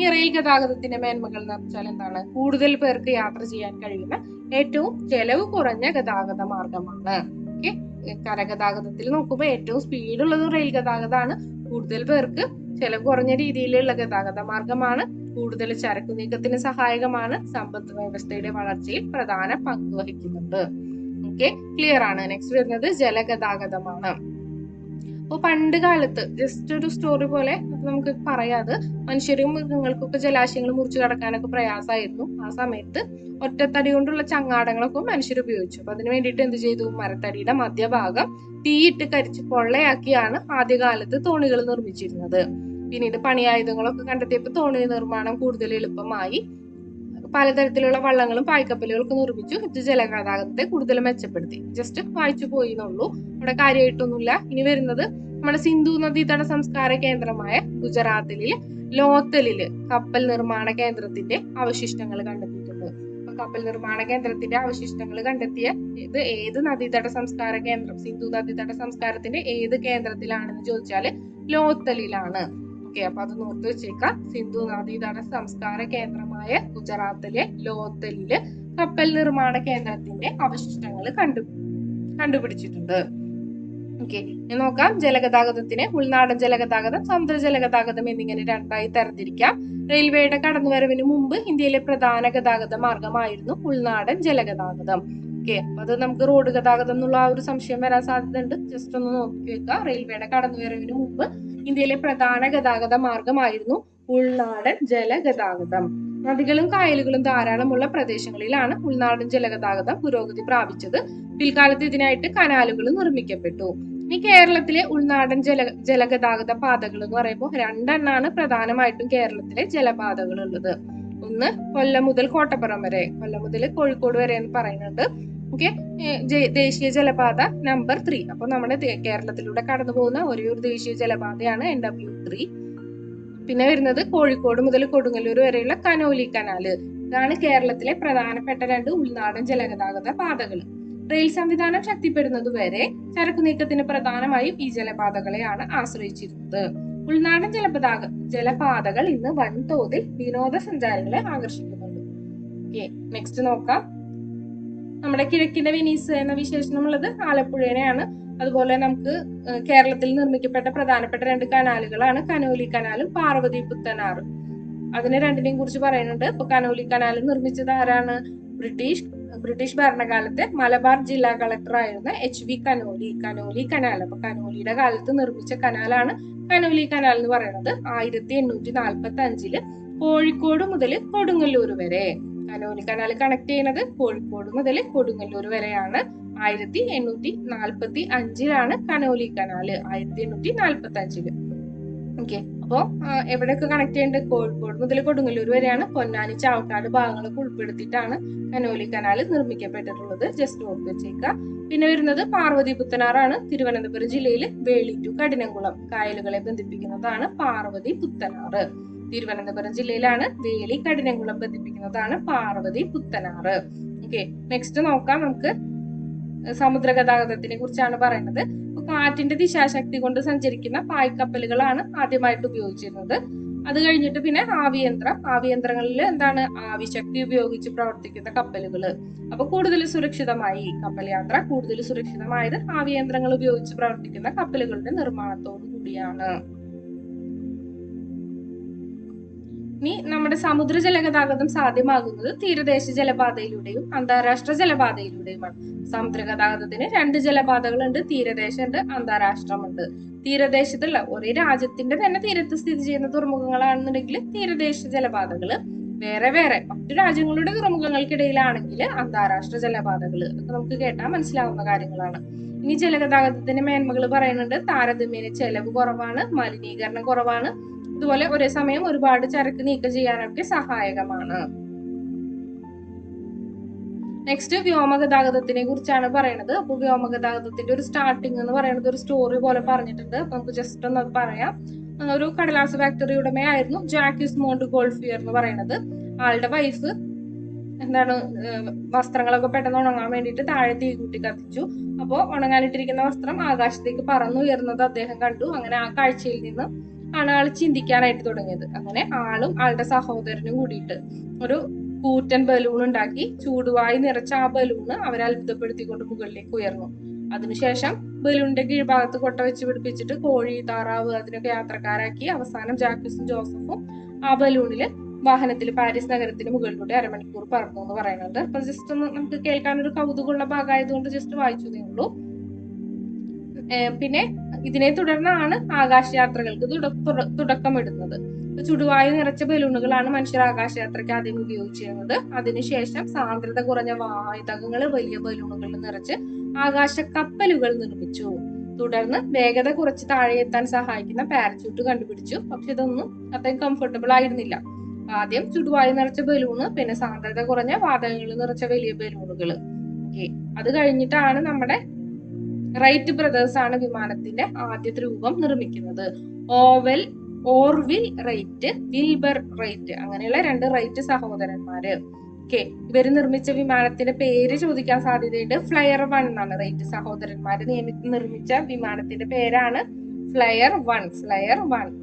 ഈ റെയിൽ ഗതാഗതത്തിന്റെ മേന്മകൾ എന്ന് വെച്ചാൽ എന്താണ്? കൂടുതൽ പേർക്ക് യാത്ര ചെയ്യാൻ കഴിയുന്ന ഏറ്റവും ചെലവ് കുറഞ്ഞ ഗതാഗത മാർഗമാണ്. ഓക്കെ? കരഗതാഗതത്തിൽ നോക്കുമ്പോൾ ഏറ്റവും സ്പീഡ് ഉള്ളത് റെയിൽ ഗതാഗതമാണ്. കൂടുതൽ പേർക്ക് ചെലവ് കുറഞ്ഞ രീതിയിലുള്ള ഗതാഗത മാർഗമാണ്. കൂടുതൽ ചരക്കു നീക്കത്തിന് സഹായകമാണ്. സമ്പദ് വ്യവസ്ഥയുടെ വളർച്ചയിൽ പ്രധാന പങ്ക് വഹിക്കുന്നുണ്ട്. ഓക്കെ? ക്ലിയർ ആണ്. നെക്സ്റ്റ് വരുന്നത് ജലഗതാഗതമാണ്. അപ്പൊ പണ്ട് കാലത്ത് ജസ്റ്റ് ഒരു സ്റ്റോറി പോലെ നമുക്ക് പറയാത്. മനുഷ്യരും മൃഗങ്ങൾക്കൊക്കെ ജലാശയങ്ങൾ മുറിച്ചു കടക്കാനൊക്കെ പ്രയാസമായിരുന്നു ആ സമയത്ത് ഒറ്റത്തടി കൊണ്ടുള്ള ചങ്ങാടങ്ങളൊക്കെ മനുഷ്യർ ഉപയോഗിച്ചു. അപ്പൊ അതിന് വേണ്ടിയിട്ട് എന്ത് ചെയ്തു? മരത്തടിയുടെ മധ്യഭാഗം തീയിട്ട് കരിച്ച് പൊള്ളയാക്കിയാണ് ആദ്യകാലത്ത് തോണികൾ നിർമ്മിച്ചിരുന്നത്. പിന്നീട് പണിയായുധങ്ങളൊക്കെ കണ്ടെത്തിയപ്പോൾ തോണി നിർമ്മാണം കൂടുതൽ എളുപ്പമായി. പലതരത്തിലുള്ള വള്ളങ്ങളും പായ്ക്കപ്പലുകളൊക്കെ നിർമ്മിച്ചു ഇത് ജലഗതാഗതത്തെ കൂടുതൽ മെച്ചപ്പെടുത്തി. ജസ്റ്റ് വായിച്ചു പോയി എന്നുള്ളൂ. ഇവിടെ കാര്യമായിട്ടൊന്നുമില്ല. ഇനി വരുന്നത് നമ്മുടെ സിന്ധു നദീതട സംസ്കാര കേന്ദ്രമായ ഗുജറാത്തിലെ ലോത്തലിൽ കപ്പൽ നിർമ്മാണ കേന്ദ്രത്തിന്റെ അവശിഷ്ടങ്ങൾ കണ്ടെത്തിയിട്ടുണ്ട്. കപ്പൽ നിർമ്മാണ കേന്ദ്രത്തിന്റെ അവശിഷ്ടങ്ങൾ കണ്ടെത്തിയ ഇത് ഏത് നദീതട സംസ്കാര കേന്ദ്രം? സിന്ധു നദീതട സംസ്കാരത്തിന്റെ ഏത് കേന്ദ്രത്തിലാണെന്ന് ചോദിച്ചാൽ ലോത്തലിലാണ്. ഓക്കെ അപ്പൊ അത് നോർത്ത് വെച്ചേക്കാം. സിന്ധു നദീതട സംസ്കാര കേന്ദ്രമായ ഗുജറാത്തിലെ ലോത്തലിൽ കപ്പൽ നിർമ്മാണ കേന്ദ്രത്തിന്റെ അവശിഷ്ടങ്ങൾ കണ്ടു കണ്ടുപിടിച്ചിട്ടുണ്ട്. ഓക്കെ നോക്കാം. ജലഗതാഗതത്തിന് ഉൾനാടൻ ജലഗതാഗതം സമുദ്ര ജലഗതാഗതം എന്നിങ്ങനെ രണ്ടായി തരംതിരിക്കാം. റെയിൽവേയുടെ കടന്നുവരവിന് മുമ്പ് ഇന്ത്യയിലെ പ്രധാന ഗതാഗത മാർഗമായിരുന്നു ഉൾനാടൻ ജലഗതാഗതം. ഓക്കെ അപ്പൊ അത് നമുക്ക് റോഡ് ഗതാഗതം എന്നുള്ള ആ ഒരു സംശയം വരാൻ സാധ്യതയുണ്ട്. ജസ്റ്റ് ഒന്ന് നോക്കി വെക്കുക. റെയിൽവേയുടെ കടന്നുവരവിന് മുമ്പ് ഇന്ത്യയിലെ പ്രധാന ഗതാഗത മാർഗമായിരുന്നു ഉൾനാടൻ ജലഗതാഗതം. നദികളും കായലുകളും ധാരാളമുള്ള പ്രദേശങ്ങളിലാണ് ഉൾനാടൻ ജലഗതാഗതം പുരോഗതി പ്രാപിച്ചത്. പിൽക്കാലത്ത് ഇതിനായിട്ട് കനാലുകൾ നിർമ്മിക്കപ്പെട്ടു. ഇനി കേരളത്തിലെ ഉൾനാടൻ ജല ജലഗതാഗത പാതകൾ എന്ന് പറയുമ്പോൾ രണ്ടെണ്ണാണ് പ്രധാനമായിട്ടും കേരളത്തിലെ ജലപാതകൾ ഉള്ളത് ഒന്ന് കൊല്ലം മുതൽ കോട്ടപ്പുറം വരെ. കൊല്ലം മുതൽ കോഴിക്കോട് വരെ എന്ന് പറയുന്നുണ്ട്. ഓക്കെ ദേശീയ ജലപാത നമ്പർ ത്രീ അപ്പൊ നമ്മുടെ കേരളത്തിലൂടെ കടന്നു പോകുന്ന ഒരേ ഒരു ദേശീയ ജലപാതയാണ് എൻ ഡബ്ല്യു ത്രീ പിന്നെ വരുന്നത് കോഴിക്കോട് മുതൽ കൊടുങ്ങല്ലൂർ വരെയുള്ള കനോലി കനാല് ഇതാണ് കേരളത്തിലെ പ്രധാനപ്പെട്ട രണ്ട് ഉൾനാടൻ ജലഗതാഗത പാതകൾ. റെയിൽ സംവിധാനം ശക്തിപ്പെടുന്നത് വരെ ചരക്കു നീക്കത്തിന് പ്രധാനമായും ഈ ജലപാതകളെയാണ് ആശ്രയിച്ചിരുന്നത്. ഉൾനാടൻ ജലപതാക ജലപാതകൾ ഇന്ന് വൻതോതിൽ വിനോദസഞ്ചാരികളെ ആകർഷിക്കുന്നുണ്ട്. നെക്സ്റ്റ് നോക്കാം. നമ്മുടെ കിഴക്കിന്റെ വെനീസ് എന്ന വിശേഷണമുള്ളത് ആലപ്പുഴേനെയാണ്. അതുപോലെ നമുക്ക് കേരളത്തിൽ നിർമ്മിക്കപ്പെട്ട പ്രധാനപ്പെട്ട രണ്ട് കനാലുകളാണ് കനോലി കനാലും പാർവതി പുത്തനാറും. അതിനെ രണ്ടിനെയും കുറിച്ച് പറയുന്നുണ്ട്. ഇപ്പൊ കനോലി കനാൽ നിർമ്മിച്ചത് ആരാണ്? ബ്രിട്ടീഷ് ബ്രിട്ടീഷ് ഭരണകാലത്തെ മലബാർ ജില്ലാ കളക്ടർ ആയിരുന്ന H V Conolly. Conolly canal. അപ്പൊ കനോലിയുടെ കാലത്ത് നിർമ്മിച്ച കനാലാണ് കനോലി കനാൽ എന്ന് പറയുന്നത് ആയിരത്തി എണ്ണൂറ്റി നാൽപ്പത്തി അഞ്ചിൽ കോഴിക്കോട് മുതൽ കൊടുങ്ങല്ലൂർ വരെ. കനോലി കനാൽ കണക്ട് ചെയ്യുന്നത് കോഴിക്കോട് മുതൽ കൊടുങ്ങല്ലൂർ വരെയാണ്. ആയിരത്തി എണ്ണൂറ്റി നാൽപ്പത്തി അഞ്ചിലാണ് കനോലി കനാല്. ആയിരത്തി എണ്ണൂറ്റി നാൽപ്പത്തി അഞ്ചിൽ ഓക്കെ അപ്പോ എവിടെയൊക്കെ കണക്ട് ചെയ്യേണ്ടത് കോഴിക്കോട് മുതൽ കൊടുങ്ങല്ലൂർ വരെയാണ്. പൊന്നാനി ചാവക്കാട് ഭാഗങ്ങളൊക്കെ ഉൾപ്പെടുത്തിയിട്ടാണ് കനോലി കനാൽ നിർമ്മിക്കപ്പെട്ടിട്ടുള്ളത്. ജസ്റ്റ് ഓർത്ത് വെച്ചേക്കുക പിന്നെ വരുന്നത് പാർവതി പുത്തനാറാണ്. തിരുവനന്തപുരം ജില്ലയിൽ വേളി ടു കഠിനംകുളം കായലുകളെ ബന്ധിപ്പിക്കുന്നതാണ് പാർവതി പുത്തനാറ്. തിരുവനന്തപുരം ജില്ലയിലാണ് വേലി കഠിനകുളം ബന്ധിപ്പിക്കുന്നതാണ് പാർവതി പുത്തനാറ്. ഓക്കെ നെക്സ്റ്റ് നോക്കാം നമുക്ക്. സമുദ്ര ഗതാഗതത്തിനെ കുറിച്ചാണ് പറയുന്നത്. കാറ്റിന്റെ ദിശാശക്തി കൊണ്ട് സഞ്ചരിക്കുന്ന പായ്ക്കപ്പലുകളാണ് ആദ്യമായിട്ട് ഉപയോഗിച്ചിരുന്നത്. അത് കഴിഞ്ഞിട്ട് പിന്നെ ആവിയന്ത്രം. ആവിയന്ത്രങ്ങളിൽ എന്താണ്? ആവിശക്തി ഉപയോഗിച്ച് പ്രവർത്തിക്കുന്ന കപ്പലുകൾ അപ്പൊ കൂടുതൽ സുരക്ഷിതമായി കപ്പൽ യാത്ര കൂടുതൽ സുരക്ഷിതമായത് ആവിയന്ത്രങ്ങൾ ഉപയോഗിച്ച് പ്രവർത്തിക്കുന്ന കപ്പലുകളുടെ നിർമ്മാണത്തോടു കൂടിയാണ്. ഇനി നമ്മുടെ സമുദ്ര ജലഗതാഗതം സാധ്യമാകുന്നത് തീരദേശ ജലപാതയിലൂടെയും അന്താരാഷ്ട്ര ജലപാതയിലൂടെയുമാണ്. സമുദ്ര ഗതാഗതത്തിന് രണ്ട് ജലപാതകളുണ്ട് തീരദേശമുണ്ട് അന്താരാഷ്ട്രമുണ്ട്. തീരദേശത്തുള്ള ഒരേ രാജ്യത്തിന്റെ തന്നെ തീരത്ത് സ്ഥിതി ചെയ്യുന്ന തുറമുഖങ്ങളാണെന്നുണ്ടെങ്കിൽ തീരദേശ ജലപാതകൾ വേറെ വേറെ മറ്റു രാജ്യങ്ങളുടെ തുറമുഖങ്ങൾക്കിടയിലാണെങ്കിൽ അന്താരാഷ്ട്ര ജലപാതകൾ അതൊക്കെ നമുക്ക് കേട്ടാൽ മനസ്സിലാവുന്ന കാര്യങ്ങളാണ്. ഇനി ജലഗതാഗതത്തിന്റെ മേന്മകൾ പറയുന്നുണ്ട്. താരതമ്യേന ചെലവ് കുറവാണ് മലിനീകരണം കുറവാണ്. ഇതുപോലെ ഒരേ സമയം ഒരുപാട് ചരക്ക് നീക്കം ചെയ്യാനൊക്കെ സഹായകമാണ്. നെക്സ്റ്റ് വ്യോമഗതാഗതത്തിനെ കുറിച്ചാണ് പറയുന്നത് അപ്പോൾ വ്യോമഗതാഗതത്തിന്റെ ഒരു സ്റ്റാർട്ടിംഗ് എന്ന് പറയുന്നത് ഒരു സ്റ്റോറി പോലെ പറഞ്ഞിട്ടുണ്ട്. അപ്പൊ നമുക്ക് ജസ്റ്റ് ഒന്ന് പറയാം. ഒരു കടലാസ് ഫാക്ടറി ഉടമയായിരുന്നു ജാക്കിസ് മോണ്ട് ഗോൾഫിയർ എന്ന് പറയുന്നത് ആളുടെ വൈഫ് എന്താണ് വസ്ത്രങ്ങളൊക്കെ പെട്ടെന്ന് ഉണങ്ങാൻ വേണ്ടിയിട്ട് താഴെ തീ കൂട്ടി കത്തിച്ചു. അപ്പോൾ ഉണങ്ങാനിട്ടിരിക്കുന്ന വസ്ത്രം ആകാശത്തേക്ക് പറന്നുയർന്നത് അദ്ദേഹം കണ്ടു. അങ്ങനെ ആ കാഴ്ചയിൽ നിന്ന് ആണ് ആൾ ചിന്തിക്കാനായിട്ട് തുടങ്ങിയത്. അങ്ങനെ ആളും ആളുടെ സഹോദരനും കൂടിയിട്ട് ഒരു കൂറ്റൻ ബലൂൺ ഉണ്ടാക്കി ചൂടുവായി നിറച്ച ആ ബലൂണ് അവരെ അത്ഭുതപ്പെടുത്തിക്കൊണ്ട് മുകളിലേക്ക് ഉയർന്നു. അതിനുശേഷം ബലൂണിന്റെ കീഴ്ഭാഗത്ത് കൊട്ട വെച്ച് പിടിപ്പിച്ചിട്ട് കോഴി താറാവ് അതിനൊക്കെ യാത്രക്കാരാക്കി അവസാനം ജാക്കിസും ജോസഫും ആ ബലൂണിൽ വാഹനത്തിൽ പാരീസ് നഗരത്തിന് മുകളിലൂടെ അരമണിക്കൂർ പറന്നു എന്ന് പറയുന്നത് അപ്പൊ ജസ്റ്റ് ഒന്ന് നമുക്ക് കേൾക്കാൻ ഒരു കൗതുകമുള്ള ഭാഗമായതുകൊണ്ട് ജസ്റ്റ് വായിച്ചു ഏർ പിന്നെ ഇതിനെ തുടർന്നാണ് ആകാശയാത്രകൾക്ക് തുട- തുട- തുടക്കമിടുന്നത്. ചുടുവായു നിറച്ച ബലൂണുകളാണ് മനുഷ്യർ ആകാശയാത്രയ്ക്ക് ആദ്യം ഉപയോഗിച്ചിരുന്നത്. അതിനുശേഷം സാന്ദ്രത കുറഞ്ഞ വായുതകങ്ങൾ വലിയ ബലൂണുകളിൽ നിറച്ച് ആകാശ കപ്പലുകൾ നിർമ്മിച്ചു. തുടർന്ന് വേഗത കുറച്ച് താഴെ എത്താൻ സഹായിക്കുന്ന പാരച്യൂട്ട് കണ്ടുപിടിച്ചു. പക്ഷെ ഇതൊന്നും അത്രയും കംഫർട്ടബിൾ ആയിരുന്നില്ല. ആദ്യം ചുടുവായു നിറച്ച ബലൂണ് പിന്നെ സാന്ദ്രത കുറഞ്ഞ വാതകങ്ങൾ നിറച്ച വലിയ ബലൂണുകൾ ഓക്കെ. അത് കഴിഞ്ഞിട്ടാണ് നമ്മുടെ റൈറ്റ് ബ്രദേഴ്സ് ആണ് വിമാനത്തിന്റെ ആദ്യത്തെ രൂപം നിർമ്മിക്കുന്നത്. ഓവൽ ഓർവിൽ റൈറ്റ് വിൽബർ റൈറ്റ് അങ്ങനെയുള്ള രണ്ട് റൈറ്റ് സഹോദരന്മാര്. ഓക്കെ ഇവർ നിർമ്മിച്ച വിമാനത്തിന്റെ പേര് ചോദിക്കാൻ സാധ്യതയുണ്ട്. ഫ്ലയർ വൺ എന്നാണ് റൈറ്റ് സഹോദരന്മാര് നിർമ്മിച്ച വിമാനത്തിന്റെ പേരാണ് ഫ്ലയർ വൺ ഫ്ലയർ വൺ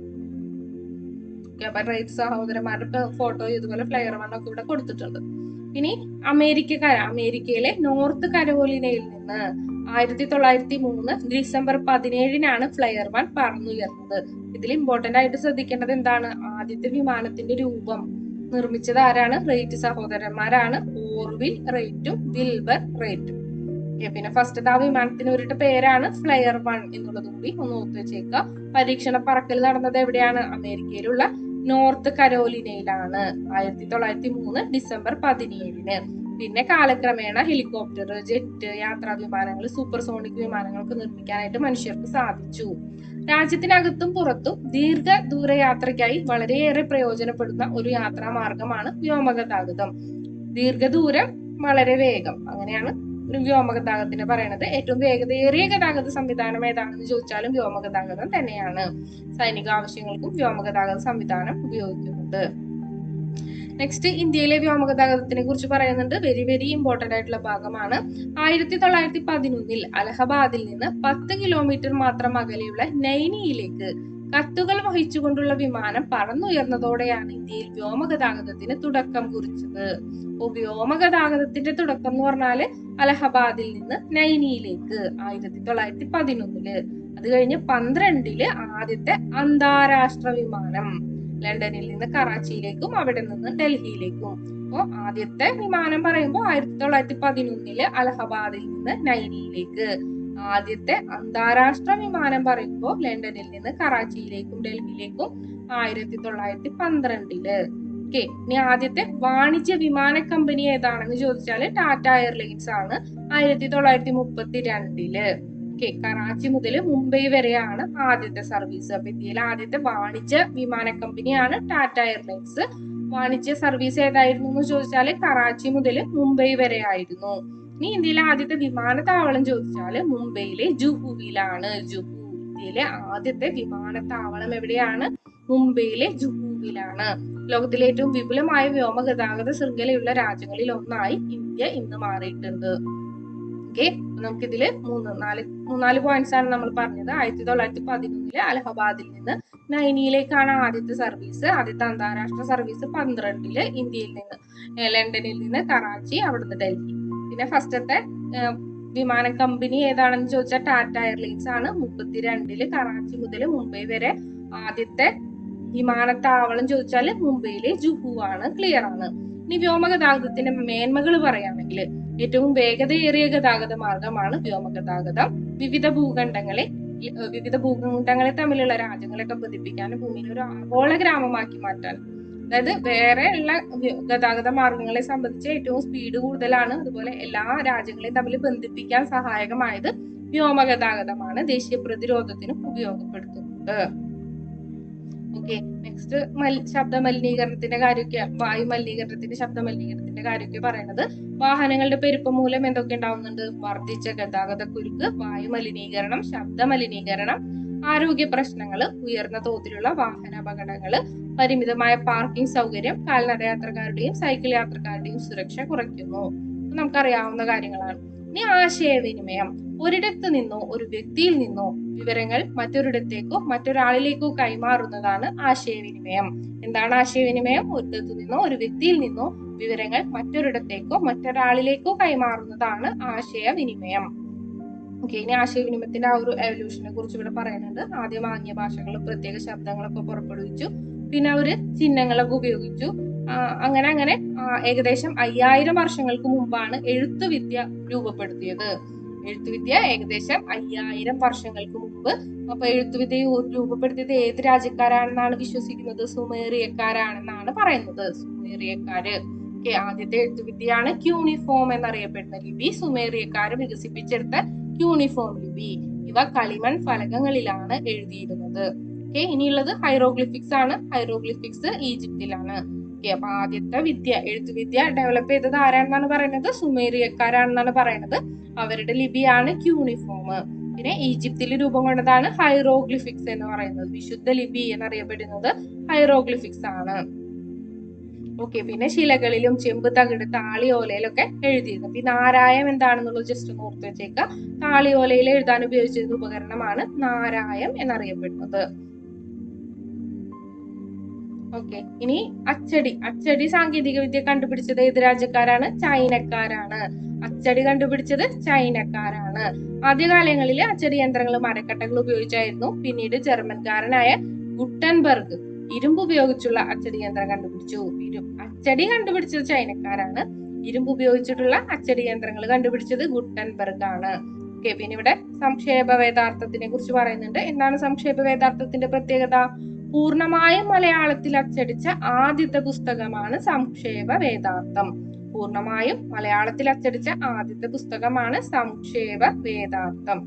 അപ്പൊ റൈറ്റ് സഹോദരന്മാരുടെ ഫോട്ടോ ഇതുപോലെ ഫ്ലയർ വണ്ണൊക്കെ ഇവിടെ കൊടുത്തിട്ടുണ്ട്. ഇനി അമേരിക്കക്കാർ അമേരിക്കയിലെ നോർത്ത് കരോലിനയിൽ നിന്ന് ആയിരത്തി തൊള്ളായിരത്തി മൂന്ന് ഡിസംബർ പതിനേഴിനാണ് ഫ്ലയർ വൺ പറന്നുയർന്നത്. ഇതിൽ ഇമ്പോർട്ടന്റ് ആയിട്ട് ശ്രദ്ധിക്കേണ്ടത് എന്താണ്? ആദ്യത്തെ വിമാനത്തിന്റെ രൂപം. നിർമ്മിച്ചത് ആരാണ്? റേറ്റ് സഹോദരന്മാരാണ്. ഓർവിൽ റേറ്റും വിൽബർ റേറ്റും. പിന്നെ ഫസ്റ്റ് ആ വിമാനത്തിന് ഒരു പേരാണ് ഫ്ലയർ വൺ എന്നുള്ളത് കൂടി ഒന്ന് ഓർത്ത് വെച്ചേക്കുക. പരീക്ഷണ പറക്കൽ നടന്നത് എവിടെയാണ്? അമേരിക്കയിലുള്ള നോർത്ത് കരോലിനയിലാണ് ആയിരത്തി തൊള്ളായിരത്തി മൂന്ന് ഡിസംബർ പതിനേഴിന്. പിന്നെ കാലക്രമേണ ഹെലികോപ്റ്റർ ജെറ്റ് യാത്രാ വിമാനങ്ങൾ സൂപ്പർസോണിക് വിമാനങ്ങൾക്ക് നിർമ്മിക്കാനായിട്ട് മനുഷ്യർക്ക് സാധിച്ചു. രാജ്യത്തിനകത്തും പുറത്തും ദീർഘദൂര യാത്രയ്ക്കായി വളരെയേറെ പ്രയോജനപ്പെടുന്ന ഒരു യാത്രാ മാർഗമാണ് വ്യോമഗതാഗതം. ദീർഘദൂരം വളരെ വേഗം. അങ്ങനെയാണ് വ്യോമഗതാഗതത്തിന് പറയണത്. ഏറ്റവും വേഗതയേറിയ ഗതാഗത സംവിധാനം ഏതാണെന്ന് ചോദിച്ചാലും വ്യോമഗതാഗതം തന്നെയാണ്. സൈനിക ആവശ്യങ്ങൾക്കും വ്യോമഗതാഗത സംവിധാനം ഉപയോഗിക്കുന്നുണ്ട് നെക്സ്റ്റ് ഇന്ത്യയിലെ വ്യോമഗതാഗതത്തിനെ കുറിച്ച് പറയുന്നുണ്ട്. വെരി വെരി ഇമ്പോർട്ടന്റ് ആയിട്ടുള്ള ഭാഗമാണ്. ആയിരത്തി തൊള്ളായിരത്തി പതിനൊന്നിൽ അലഹബാദിൽ നിന്ന് പത്ത് കിലോമീറ്റർ മാത്രം അകലെയുള്ള നൈനിയിലേക്ക് കത്തുകൾ വഹിച്ചുകൊണ്ടുള്ള വിമാനം പറന്നുയർന്നതോടെയാണ് ഇന്ത്യയിൽ വ്യോമഗതാഗതത്തിന് തുടക്കം കുറിച്ചത്. അപ്പോൾ വ്യോമഗതാഗതത്തിന്റെ തുടക്കം എന്ന് പറഞ്ഞാൽ അലഹബാദിൽ നിന്ന് നൈനിയിലേക്ക് ആയിരത്തി തൊള്ളായിരത്തി പതിനൊന്നിൽ. അത് കഴിഞ്ഞ് പന്ത്രണ്ടിൽ ആദ്യത്തെ അന്താരാഷ്ട്ര വിമാനം ലണ്ടനിൽ നിന്ന് കറാച്ചിയിലേക്കും അവിടെ നിന്ന് ഡൽഹിയിലേക്കും. അപ്പോൾ ആദ്യത്തെ വിമാനം പറയുമ്പോൾ ആയിരത്തി തൊള്ളായിരത്തി പതിനൊന്നിൽ അലഹബാദിൽ നിന്ന് നൈനിയിലേക്ക്. ആദ്യത്തെ അന്താരാഷ്ട്ര വിമാനം പറയുമ്പോൾ ലണ്ടനിൽ നിന്ന് കറാച്ചിയിലേക്കും ഡൽഹിയിലേക്കും ആയിരത്തി തൊള്ളായിരത്തി പന്ത്രണ്ടിൽ ഓക്കെ ഇനി ആദ്യത്തെ വാണിജ്യ വിമാന കമ്പനി ഏതാണെന്ന് ചോദിച്ചാൽ ടാറ്റ എയർലൈൻസ് ആണ് ആയിരത്തി തൊള്ളായിരത്തി മുപ്പത്തി രണ്ടിൽ ഓക്കെ കറാച്ചി മുതൽ മുംബൈ വരെയാണ് ആദ്യത്തെ സർവീസ് അപ്പൊ ഇന്ത്യയിലെ ആദ്യത്തെ വാണിജ്യ വിമാന കമ്പനിയാണ് ടാറ്റ എയർലൈൻസ് വാണിജ്യ സർവീസ് ഏതായിരുന്നു എന്ന് ചോദിച്ചാൽ കറാച്ചി മുതൽ മുംബൈ വരെ ആയിരുന്നു. ഇനി ഇന്ത്യയിലെ ആദ്യത്തെ വിമാനത്താവളം ചോദിച്ചാൽ മുംബൈയിലെ ജുഹുവിലാണ്. ജുഹു ഇന്ത്യയിലെ ആദ്യത്തെ വിമാനത്താവളം എവിടെയാണ്? മുംബൈയിലെ ജുഹുവിലാണ്. ലോകത്തിലെ ഏറ്റവും വിപുലമായ വ്യോമ ഗതാഗത ശൃംഖലയുള്ള രാജ്യങ്ങളിൽ ഒന്നായി ഇന്ത്യ ഇന്ന് മാറിയിട്ടുണ്ട്. ഓക്കെ നമുക്കിതിൽ മൂന്ന് നാല് മൂന്നാൽ പോയിന്റ്സ് ആണ് നമ്മൾ പറഞ്ഞത്. ആയിരത്തി തൊള്ളായിരത്തി പതിനൊന്നിൽ അലഹബാദിൽ നിന്ന് നൈനിയിലേക്കാണ് ആദ്യത്തെ സർവീസ് ആദ്യത്തെ അന്താരാഷ്ട്ര സർവീസ് പന്ത്രണ്ടിൽ ഇന്ത്യയിൽ നിന്ന് ലണ്ടനിൽ നിന്ന് കറാച്ചി അവിടുന്ന് ഡൽഹി. പിന്നെ ഫസ്റ്റത്തെ വിമാന കമ്പനി ഏതാണെന്ന് ചോദിച്ചാൽ ടാറ്റ എയർലൈൻസ് ആണ്. മുപ്പത്തിരണ്ടിൽ കറാച്ചി മുതൽ മുംബൈ വരെ ആദ്യത്തെ വിമാനത്താവളം ചോദിച്ചാൽ മുംബൈയിലെ ജുഹു ആണ് ക്ലിയർ ആണ്. ഇനി വ്യോമഗതാഗതത്തിന്റെ മേന്മകൾ പറയുകയാണെങ്കിൽ ഏറ്റവും വേഗതയേറിയ ഗതാഗത മാർഗമാണ് വ്യോമഗതാഗതം. വിവിധ ഭൂഖണ്ഡങ്ങളെ വിവിധ ഭൂഖണ്ഡങ്ങളെ തമ്മിലുള്ള രാജ്യങ്ങളൊക്കെ ബന്ധിപ്പിക്കാനും ഭൂമിയിൽ ഒരു ആഗോള ഗ്രാമമാക്കി മാറ്റാൻ അതായത് വേറെ ഉള്ള ഗതാഗത മാർഗങ്ങളെ സംബന്ധിച്ച് ഏറ്റവും സ്പീഡ് കൂടുതലാണ്. അതുപോലെ എല്ലാ രാജ്യങ്ങളെയും തമ്മിൽ ബന്ധിപ്പിക്കാൻ സഹായകമായത് വ്യോമഗതാഗതമാണ് ദേശീയ പ്രതിരോധത്തിനും ഉപയോഗപ്പെടുത്തുന്നത് ഓക്കെ നെക്സ്റ്റ് ശബ്ദ മലിനീകരണത്തിന്റെ കാര്യമൊക്കെ വായു മലിനീകരണത്തിന്റെ ശബ്ദ മലിനീകരണത്തിന്റെ കാര്യമൊക്കെ പറയുന്നത് വാഹനങ്ങളുടെ പെരുപ്പം മൂലം എന്തൊക്കെ ഉണ്ടാവുന്നുണ്ട്? വർദ്ധിച്ച ഗതാഗത കുരുക്ക് വായു മലിനീകരണം ശബ്ദ മലിനീകരണം ആരോഗ്യ പ്രശ്നങ്ങൾ ഉയർന്ന തോതിലുള്ള വാഹന അപകടങ്ങൾ പരിമിതമായ പാർക്കിംഗ് സൗകര്യം കാൽനട യാത്രക്കാരുടെയും സൈക്കിൾ യാത്രക്കാരുടെയും സുരക്ഷ കുറയ്ക്കുന്നു. നമുക്കറിയാവുന്ന കാര്യങ്ങളാണ്. ഇനി ആശയവിനിമയം. ഒരിടത്ത് നിന്നോ ഒരു വ്യക്തിയിൽ നിന്നോ വിവരങ്ങൾ മറ്റൊരിടത്തേക്കോ മറ്റൊരാളിലേക്കോ കൈമാറുന്നതാണ് ആശയവിനിമയം. എന്താണ് ആശയവിനിമയം? ഒരിടത്തു നിന്നോ ഒരു വ്യക്തിയിൽ നിന്നോ വിവരങ്ങൾ മറ്റൊരിടത്തേക്കോ മറ്റൊരാളിലേക്കോ കൈമാറുന്നതാണ് ആശയവിനിമയം. ഓക്കെ ഇനി ആശയവിനിമയത്തിന്റെ ആ ഒരു എവല്യൂഷനെ കുറിച്ച് ഇവിടെ പറയുന്നുണ്ട്. ആദ്യം ആംഗ്യ ഭാഷകളും പ്രത്യേക ശബ്ദങ്ങളൊക്കെ പുറപ്പെടുവിച്ചു. പിന്നെ അവർ ചിഹ്നങ്ങളൊക്കെ ഉപയോഗിച്ചു. അങ്ങനെ അങ്ങനെ ഏകദേശം അയ്യായിരം വർഷങ്ങൾക്ക് മുമ്പാണ് എഴുത്തുവിദ്യ രൂപപ്പെടുത്തിയത്. എഴുത്തുവിദ്യ ഏകദേശം അയ്യായിരം വർഷങ്ങൾക്ക് മുമ്പ്. അപ്പൊ എഴുത്തുവിദ്യ രൂപപ്പെടുത്തിയത് ഏത് രാജ്യക്കാരാണെന്നാണ് വിശ്വസിക്കുന്നത്? സുമേറിയക്കാരാണെന്നാണ് പറയുന്നത്. സുമേറിയക്കാര്. ആദ്യത്തെ എഴുത്തുവിദ്യയാണ് ക്യൂണിഫോം എന്നറിയപ്പെടുന്ന ലിപി സുമേറിയക്കാര് വികസിപ്പിച്ചെടുത്ത ക്യൂണിഫോം ലിപി ഇവ കളിമൺ ഫലകങ്ങളിലാണ് എഴുതിയിരുന്നത്. ഓക്കെ ഇനിയുള്ളത് ഹൈറോഗ്ലിഫിക്സ് ആണ്. ഹൈറോഗ്ലിഫിക്സ് ഈജിപ്തിലാണ്. ഓക്കെ അപ്പൊ ആദ്യത്തെ വിദ്യ എഴുത്തുവിദ്യ ഡെവലപ്പ് ചെയ്തത് ആരാണെന്നാണ് പറയുന്നത്? സുമേറിയക്കാരാണെന്നാണ് പറയുന്നത്. അവരുടെ ലിപിയാണ് ക്യൂണിഫോം പിന്നെ ഈജിപ്തിൽ രൂപം കൊണ്ടതാണ് ഹൈറോഗ്ലിഫിക്സ് എന്ന് പറയുന്നത്. വിശുദ്ധ ലിപി എന്നറിയപ്പെടുന്നത് ഹൈറോഗ്ലിഫിക്സ് ആണ്. ഓക്കെ പിന്നെ ശിലകളിലും ചെമ്പ് തകിട് താളിയോലയിലൊക്കെ എഴുതിയിരുന്നു പിന്നെ നാരായം എന്താണെന്നുള്ളത് ജസ്റ്റ് ഒന്ന് ഓർത്ത് വെച്ചേക്കുക താളിയോലയിൽ എഴുതാൻ ഉപയോഗിച്ചിരുന്ന ഉപകരണമാണ് നാരായം എന്നറിയപ്പെടുന്നത്. ഓക്കെ ഇനി അച്ചടി. അച്ചടി സാങ്കേതിക വിദ്യ കണ്ടുപിടിച്ചത് ഏത് രാജ്യക്കാരാണ്? ചൈനക്കാരാണ്. അച്ചടി കണ്ടുപിടിച്ചത് ചൈനക്കാരാണ്. ആദ്യകാലങ്ങളിൽ അച്ചടി യന്ത്രങ്ങൾ മരക്കട്ടകൾ ഉപയോഗിച്ചായിരുന്നു. പിന്നീട് ജർമ്മൻകാരനായ ഗുട്ടൻബർഗ് ഇരുമ്പ് ഉപയോഗിച്ചുള്ള അച്ചടി യന്ത്രം കണ്ടുപിടിച്ചു. അച്ചടി കണ്ടുപിടിച്ചത് ചൈനക്കാരാണ്. ഇരുമ്പ് ഉപയോഗിച്ചിട്ടുള്ള അച്ചടി യന്ത്രങ്ങൾ കണ്ടുപിടിച്ചത് ഗുട്ടൻബർഗ് ആണ്. ഓക്കെ പിന്നെ ഇവിടെ സംക്ഷേപ വേദാർത്ഥത്തിനെ കുറിച്ച് പറയുന്നുണ്ട്. എന്താണ് സംക്ഷേപ വേദാർത്ഥത്തിന്റെ പ്രത്യേകത? പൂർണമായും മലയാളത്തിൽ അച്ചടിച്ച ആദ്യത്തെ പുസ്തകമാണ് സംക്ഷേപ വേദാർത്ഥം. പൂർണമായും മലയാളത്തിൽ അച്ചടിച്ച ആദ്യത്തെ പുസ്തകമാണ് സംക്ഷേപ വേദാർത്ഥം.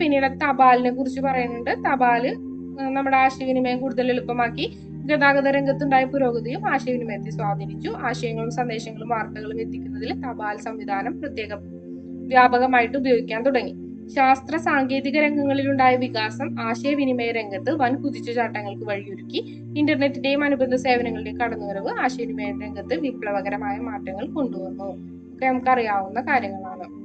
പിന്നീട് തപാലിനെ കുറിച്ച് പറയുന്നുണ്ട്. തപാൽ നമ്മുടെ ആശയവിനിമയം കൂടുതൽ എളുപ്പമാക്കി ഗതാഗത രംഗത്തുണ്ടായ പുരോഗതിയും ആശയവിനിമയത്തെ സ്വാധീനിച്ചു. ആശയങ്ങളും സന്ദേശങ്ങളും വാർത്തകളും എത്തിക്കുന്നതിൽ തപാൽ സംവിധാനം പ്രത്യേക വ്യാപകമായിട്ട് ഉപയോഗിക്കാൻ തുടങ്ങി. ശാസ്ത്ര സാങ്കേതിക രംഗങ്ങളിലുണ്ടായ വികാസം ആശയവിനിമയ രംഗത്ത് വൻ കുതിച്ചു ചാട്ടങ്ങൾക്ക് വഴിയൊരുക്കി. ഇന്റർനെറ്റിന്റെയും അനുബന്ധ സേവനങ്ങളുടെയും കടന്നുവരവ് ആശയവിനിമയ രംഗത്ത് വിപ്ലവകരമായ മാറ്റങ്ങൾ കൊണ്ടുവന്നു. ഒക്കെ നമുക്കറിയാവുന്ന കാര്യങ്ങളാണ്.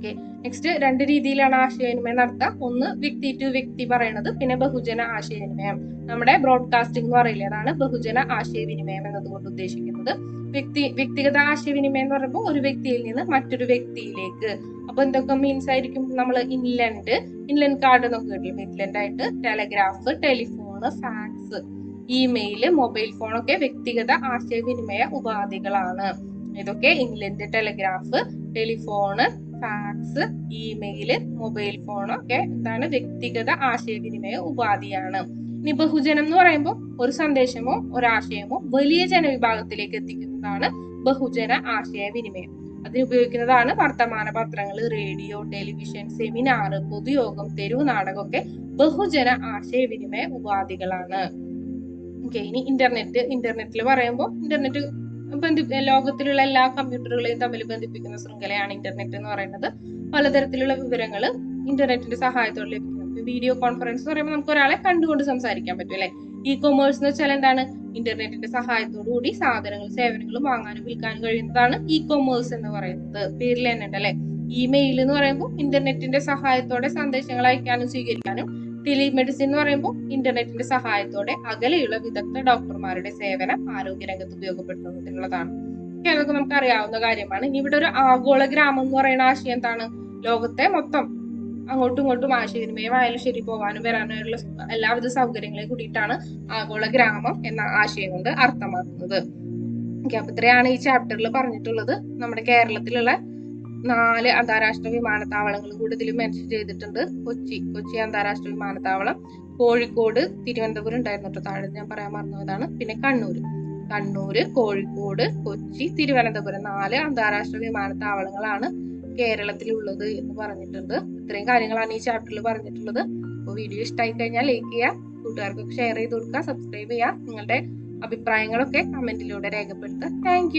ഓക്കെ നെക്സ്റ്റ് രണ്ട് രീതിയിലാണ് ആശയവിനിമയം നടത്തുക ഒന്ന് വ്യക്തി ടു വ്യക്തി പറയണത് പിന്നെ ബഹുജന ആശയവിനിമയം. നമ്മുടെ ബ്രോഡ്കാസ്റ്റിംഗ് എന്ന് പറയില്ലേ അതാണ് ബഹുജന ആശയവിനിമയം എന്നതുകൊണ്ട് ഉദ്ദേശിക്കുന്നത്. വ്യക്തി വ്യക്തിഗത ആശയവിനിമയം എന്ന് പറയുമ്പോൾ ഒരു വ്യക്തിയിൽ നിന്ന് മറ്റൊരു വ്യക്തിയിലേക്ക്. അപ്പൊ എന്തൊക്കെ മീൻസ് ആയിരിക്കും? നമ്മൾ ഇൻലൻഡ് ഇൻലൻഡ് കാർഡ് എന്നൊക്കെ കേട്ടില്ലേ ഇൻലൻഡ് ആയിട്ട് telegraph telephone fax email mobile phone ഒക്കെ വ്യക്തിഗത ആശയവിനിമയ ഉപാധികളാണ്. ഇതൊക്കെ England telegraph telephone fax email mobile phone ഒക്കെ എന്താണ് വ്യക്തിഗത ആശയവിനിമയ ഉപാധിയാണ്. ഇനി ബഹുജനം എന്ന് പറയുമ്പോൾ ഒരു സന്ദേശമോ ഒരാശയമോ വലിയ ജനവിഭാഗത്തിലേക്ക് എത്തിക്കുന്നതാണ് ബഹുജന ആശയവിനിമയം. അതിന് ഉപയോഗിക്കുന്നതാണ് വർത്തമാന പത്രങ്ങൾ റേഡിയോ ടെലിവിഷൻ സെമിനാർ പൊതുയോഗം തെരുവ് നാടകമൊക്കെ ബഹുജന ആശയവിനിമയ ഉപാധികളാണ്. ഓക്കെ ഇനി ഇന്റർനെറ്റ് ഇന്റർനെറ്റിൽ പറയുമ്പോൾ ഇന്റർനെറ്റ് ബന്ധി ലോകത്തിലുള്ള എല്ലാ കമ്പ്യൂട്ടറുകളെയും തമ്മിൽ ബന്ധിപ്പിക്കുന്ന ശൃംഖലയാണ് ഇന്റർനെറ്റ് എന്ന് പറയുന്നത്. പലതരത്തിലുള്ള വിവരങ്ങൾ ഇന്റർനെറ്റിന്റെ സഹായത്തോടെ ലഭിക്കുന്നത് വീഡിയോ കോൺഫറൻസ് എന്ന് പറയുമ്പോൾ നമുക്ക് ഒരാളെ കണ്ടുകൊണ്ട് സംസാരിക്കാൻ പറ്റും അല്ലെ? ഇ കൊമേഴ്സ് എന്ന് വെച്ചാൽ എന്താണ്? ഇന്റർനെറ്റിന്റെ സഹായത്തോടു കൂടി സാധനങ്ങളും സേവനങ്ങളും വാങ്ങാനും വിൽക്കാനും കഴിയുന്നതാണ് ഇ കൊമേഴ്സ് എന്ന് പറയുന്നത്. പേരിൽ തന്നെ ഉണ്ട് അല്ലെ ഇമെയിൽ എന്ന് പറയുമ്പോൾ ഇന്റർനെറ്റിന്റെ സഹായത്തോടെ സന്ദേശങ്ങൾ അയക്കാനും സ്വീകരിക്കാനും ടെലിമെഡിസിൻ എന്ന് പറയുമ്പോൾ ഇന്റർനെറ്റിന്റെ സഹായത്തോടെ അകലെയുള്ള വിദഗ്ധ ഡോക്ടർമാരുടെ സേവനം ആരോഗ്യരംഗത്ത് ഉപയോഗപ്പെടുത്തുന്നതിനുള്ളതാണ്. അതൊക്കെ നമുക്ക് അറിയാവുന്ന കാര്യമാണ്. ഇനി ഇവിടെ ഒരു ആഗോള ഗ്രാമം എന്ന് പറയുന്ന ആശയം എന്താണ്? ലോകത്തെ മൊത്തം അങ്ങോട്ടും ഇങ്ങോട്ടും ആശയവിനിമയം ആയാലും ശരി പോകാനും വരാനുള്ള എല്ലാവിധ സൗകര്യങ്ങളെ കൂടിയിട്ടാണ് ആഗോള ഗ്രാമം എന്ന ആശയം കൊണ്ട് അർത്ഥമാക്കുന്നത്. ഓക്കെ അപ്പൊ ഇത്രയാണ് ഈ ചാപ്റ്ററിൽ പറഞ്ഞിട്ടുള്ളത്. നമ്മുടെ കേരളത്തിലുള്ള നാല് അന്താരാഷ്ട്ര വിമാനത്താവളങ്ങൾ കൂടി ഇതിൽ മെൻഷൻ ചെയ്തിട്ടുണ്ട്. കൊച്ചി കൊച്ചി അന്താരാഷ്ട്ര വിമാനത്താവളം കോഴിക്കോട് തിരുവനന്തപുരം ഉണ്ടായിരുന്നു താഴെ ഞാൻ പറയാൻ മറന്നതാണ് പിന്നെ കണ്ണൂര് കണ്ണൂര് കോഴിക്കോട് കൊച്ചി തിരുവനന്തപുരം നാല് അന്താരാഷ്ട്ര വിമാനത്താവളങ്ങളാണ് കേരളത്തിലുള്ളത് എന്ന് പറഞ്ഞിട്ടുണ്ട്. ഇത്രയും കാര്യങ്ങളാണ് ഈ ചാപ്റ്ററിൽ പറഞ്ഞിട്ടുള്ളത്. അപ്പോൾ വീഡിയോ ഇഷ്ടമായി കഴിഞ്ഞാൽ ലൈക്ക് ചെയ്യുക കൂട്ടുകാർക്കൊക്കെ ഷെയർ ചെയ്ത് കൊടുക്കുക സബ്സ്ക്രൈബ് ചെയ്യുക നിങ്ങളുടെ അഭിപ്രായങ്ങളൊക്കെ കമന്റിലൂടെ രേഖപ്പെടുത്തുക. താങ്ക്